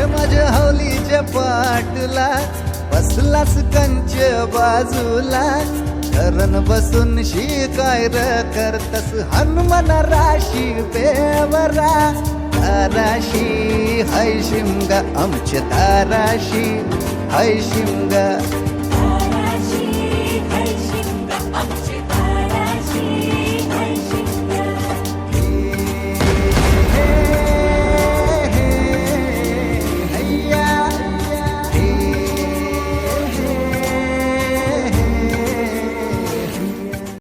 अरे माझ्या हवलीच्या पाटला बसलाच कंच बाजूला. धरण बसून शिकाय र करतस हनुमान राशी बेवरा. ताराशी हय शिमगा आमच्या ताराशी हय शिमगा